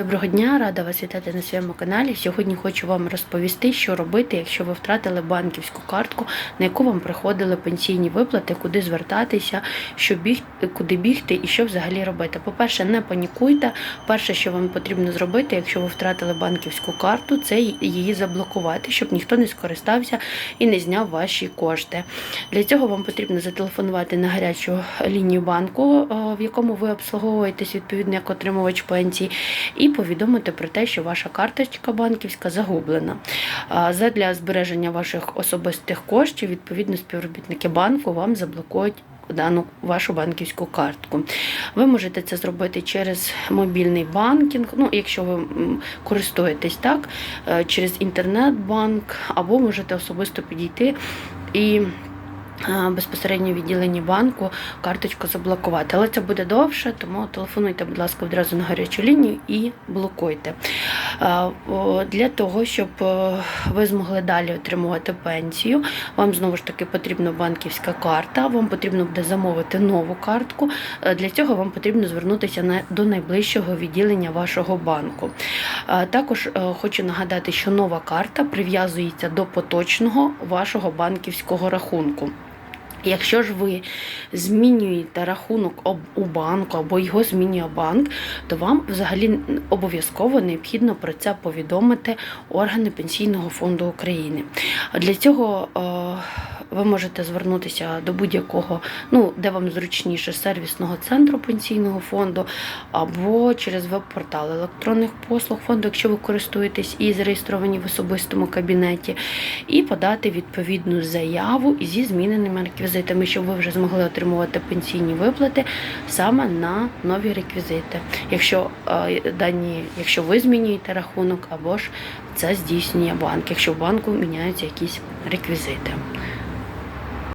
Доброго дня, рада вас вітати на своєму каналі. Сьогодні хочу вам розповісти, що робити, якщо ви втратили банківську картку, на яку вам приходили пенсійні виплати, куди звертатися, що бігти, куди бігти і що взагалі робити. По-перше, не панікуйте. Перше, що вам потрібно зробити, якщо ви втратили банківську карту, це її заблокувати, щоб ніхто не скористався і не зняв ваші кошти. Для цього вам потрібно зателефонувати на гарячу лінію банку, е, в якому ви обслуговуєтесь відповідно як отримувач пенсії, і повідомити про те, що ваша карточка банківська загублена. Задля збереження ваших особистих коштів, відповідно, співробітники банку вам заблокують. Дану вашу банківську картку. Ви можете це зробити через мобільний банкінг, ну, якщо ви користуєтесь так, е, через інтернет-банк, або можете особисто підійти і безпосередньо відділенні банку карточку заблокувати. Але це буде довше, тому телефонуйте, будь ласка, одразу на гарячу лінію і блокуйте. Е, Для того, щоб е, ви змогли далі отримувати пенсію, вам знову ж таки потрібна банківська карта, вам потрібно буде замовити нову картку. Е, Для цього вам потрібно звернутися до найближчого відділення вашого банку. Е, Також е, хочу нагадати, що нова карта прив'язується до поточного вашого банківського рахунку. Якщо ж ви змінюєте рахунок у банку або його змінює банк, то вам взагалі обов'язково необхідно про це повідомити органи Пенсійного фонду України. Для цього е, ви можете звернутися до будь-якого, ну де вам зручніше, сервісного центру пенсійного фонду, або через веб-портал електронних послуг фонду, якщо ви користуєтесь і зареєстровані в особистому кабінеті, і подати відповідну заяву зі зміненими реквізитами, щоб ви вже змогли отримувати пенсійні виплати саме на нові реквізити. Якщо е, дані, якщо ви змінюєте рахунок, або ж це здійснює банк, якщо в банку міняються якісь реквізити.